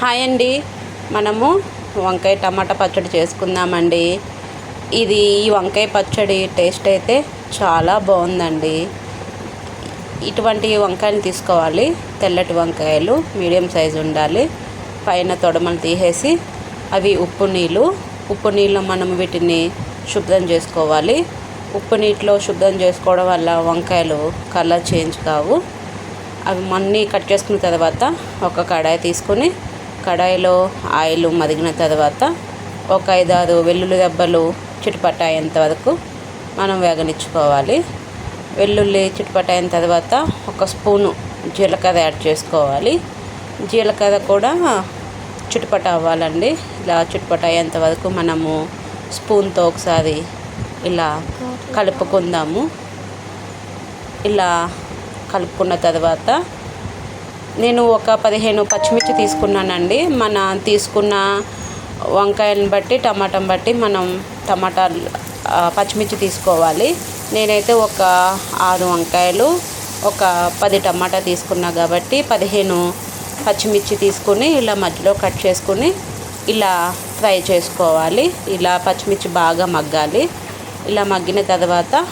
Hi అండి. మనము వంకాయ టమాటా పచ్చడి చేసుకుందామండి. ఇది ఈ వంకాయ పచ్చడి టేస్ట్ అయితే చాలా బాగుందండి. ఇటువంటి వంకాయలు తీసుకోవాలి. తెల్లటి వంకాయలు మీడియం సైజు ఉండాలి. పైన తొడమలు తీసేసి అవి ఉప్పు నీళ్ళు ఉప్పు నీళ్ళు మనం వీటిని శుభ్రం చేసుకోవాలి. ఉప్పు నీటిలో శుభ్రం చేసుకోవడం వల్ల వంకాయలు కలర్ చేంజ్ కావు. అవి మన్నీ కట్ చేసుకున్న తర్వాత ఒక కడాయి తీసుకొని కడాయిలో ఆయిల్ మరిగిన తర్వాత ఒక ఐదారు వెల్లుల్లి దెబ్బలు చిటపట వరకు మనం వేగనిచ్చుకోవాలి. వెల్లుల్లి చిటపట అయిన తర్వాత ఒక స్పూను జీలకర్ర యాడ్ చేసుకోవాలి. జీలకర్ర కూడా చిటపట అవ్వాలండి. ఇలా చుట్టుపట అయ్యేంత వరకు మనము స్పూన్తో ఒకసారి ఇలా కలుపుకుందాము. ఇలా కలుపుకున్న తర్వాత నేను ఒక పదిహేను పచ్చిమిర్చి తీసుకున్నానండి. మన తీసుకున్న వంకాయలను బట్టి టమాటాని బట్టి మనం టమాటాలు పచ్చిమిర్చి తీసుకోవాలి. నేనైతే ఒక ఆరు వంకాయలు ఒక పది టమాటా తీసుకున్నా కాబట్టి పదిహేను పచ్చిమిర్చి తీసుకుని ఇలా మధ్యలో కట్ చేసుకుని ఇలా ఫ్రై చేసుకోవాలి. ఇలా పచ్చిమిర్చి బాగా మగ్గాలి. ఇలా మగ్గిన తర్వాత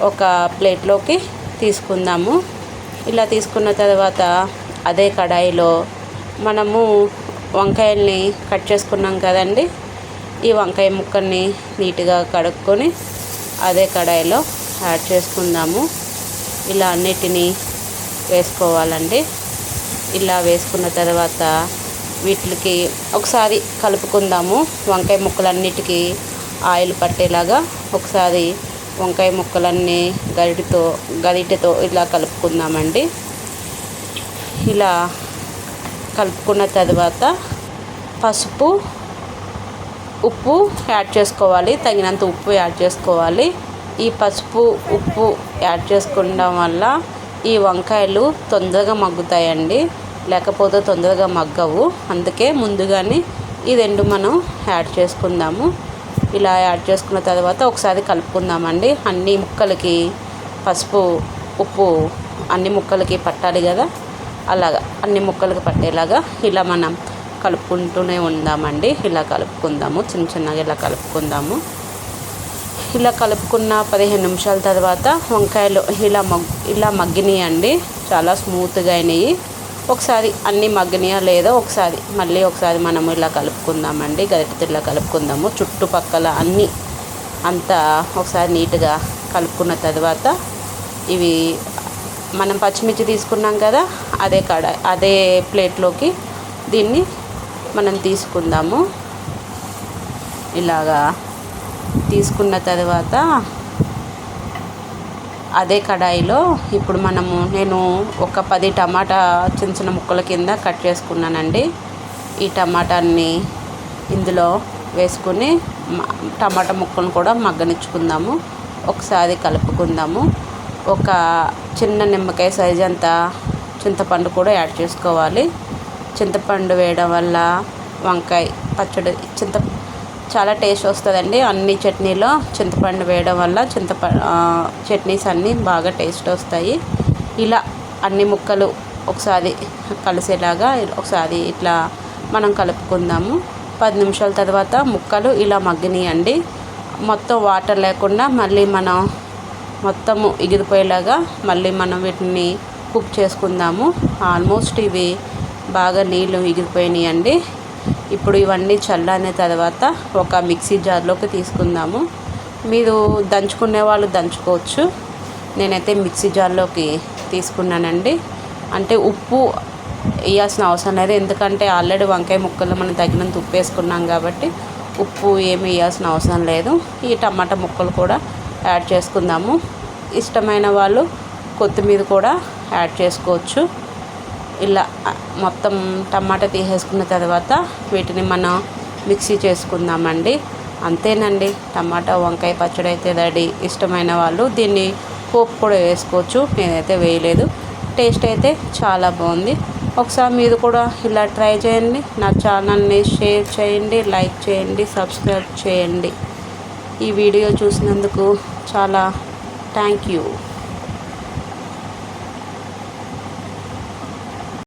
ఒక ప్లేట్లోకి తీసుకుందాము. ఇలా తీసుకున్న తర్వాత అదే కడాయిలో మనము వంకాయల్ని కట్ చేసుకున్నాం కదండి. ఈ వంకాయ ముక్కల్ని నీట్గా కడుక్కొని అదే కడాయిలో యాడ్ చేసుకుందాము. ఇలా అన్నిటినీ వేసుకోవాలండి. ఇలా వేసుకున్న తర్వాత వీటికి ఒకసారి కలుపుకుందాము. వంకాయ ముక్కలన్నిటికీ ఆయిల్ పట్టేలాగా ఒకసారి వంకాయ ముక్కలన్నీ గరిటితో గరిటెతో ఇలా కలుపుకుందామండి. ఇలా కలుపుకున్న తర్వాత పసుపు ఉప్పు యాడ్ చేసుకోవాలి. తగినంత ఉప్పు యాడ్ చేసుకోవాలి. ఈ పసుపు ఉప్పు యాడ్ చేసుకోవడం వల్ల ఈ వంకాయలు తొందరగా మగ్గుతాయండి. లేకపోతే తొందరగా మగ్గవు. అందుకే ముందుగానే ఈ రెండు మనం యాడ్ చేసుకుందాము. ఇలా యాడ్ చేసుకున్న తర్వాత ఒకసారి కలుపుకుందామండి. అన్ని ముక్కలకి పసుపు ఉప్పు అన్ని ముక్కలకి పట్టాలి కదా? అలాగా అన్ని ముక్కలకి పట్టేలాగా ఇలా మనం కలుపుకుంటూనే ఉందామండి. ఇలా కలుపుకుందాము చిన్న చిన్నగా ఇలా కలుపుకుందాము. ఇలా కలుపుకున్న పదిహేను నిమిషాల తర్వాత వంకాయలు ఇలా మగ్ ఇలా మగ్గినాయండి. చాలా స్మూత్గా అయినాయి. ఒకసారి అన్నీ మగ్గినాయా లేదో ఒకసారి మళ్ళీ ఒకసారి మనము ఇలా కలుపుకుందామండి గరిటెతో ఇలా కలుపుకుందాము. చుట్టుపక్కల అన్నీ అంతా ఒకసారి నీట్గా కలుపుకున్న తర్వాత ఇవి మనం పచ్చిమిర్చి తీసుకున్నాం కదా అదే కడ అదే ప్లేట్లోకి దీన్ని మనం తీసుకుందాము. ఇలాగా తీసుకున్న తర్వాత అదే కడాయిలో ఇప్పుడు మనము నేను ఒక పది టమాటా చిన్న చిన్న ముక్కల కింద కట్ చేసుకున్నానండి. ఈ టమాటాన్ని ఇందులో వేసుకుని టమాటా ముక్కలను కూడా మగ్గనిచ్చుకుందాము. ఒకసారి కలుపుకుందాము. ఒక చిన్న నిమ్మకాయ సైజ్ అంత చింతపండు కూడా యాడ్ చేసుకోవాలి. చింతపండు వేయడం వల్ల వంకాయ పచ్చడి చింత చాలా టేస్ట్ వస్తుందండి. అన్ని చట్నీలో చింతపండు వేయడం వల్ల చింతప చట్నీస్ అన్నీ బాగా టేస్ట్ వస్తాయి. ఇలా అన్ని ముక్కలు ఒకసారి కలిసేలాగా ఒకసారి ఇట్లా మనం కలుపుకుందాము. పది నిమిషాల తర్వాత ముక్కలు ఇలా మగ్గినాయండి. మొత్తం వాటర్ లేకుండా మళ్ళీ మనం మొత్తము ఎగిరిపోయేలాగా మళ్ళీ మనం వీటిని కుక్ చేసుకుందాము. ఆల్మోస్ట్ ఇవి బాగా నీళ్ళు ఎగిరిపోయినాయి అండి ఇప్పుడు ఇవన్నీ చల్లారిన తర్వాత ఒక మిక్సీ జార్లోకి తీసుకుందాము. మీరు దంచుకునే వాళ్ళు దంచుకోవచ్చు. నేనైతే మిక్సీ జార్లోకి తీసుకున్నానండి. అంటే ఉప్పు వేయాల్సిన అవసరం లేదు. ఎందుకంటే ఆల్రెడీ వంకాయ ముక్కలు మనం తగినంత ఉప్పు వేసుకున్నాం కాబట్టి ఉప్పు ఏమి వేయాల్సిన అవసరం లేదు. ఈ టమాటా ముక్కలు కూడా యాడ్ చేసుకుందాము. ఇష్టమైన వాళ్ళు కొత్తిమీర కూడా యాడ్ చేసుకోవచ్చు. ఇలా మొత్తం టమాటా తీసేసుకున్న తర్వాత వీటిని మనం మిక్సీ చేసుకుందామండి. అంతేనండి టమాటా వంకాయ పచ్చడి అయితే రెడీ. ఇష్టమైన వాళ్ళు దీన్ని పోపు కూడా వేసుకోవచ్చు. నేనైతే వేయలేదు. టేస్ట్ అయితే చాలా బాగుంది. ఒకసారి మీరు కూడా ఇలా ట్రై చేయండి. నా ఛానల్ని షేర్ చేయండి లైక్ చేయండి సబ్స్క్రైబ్ చేయండి. ఈ వీడియో చూసినందుకు చాలా థ్యాంక్ యూ.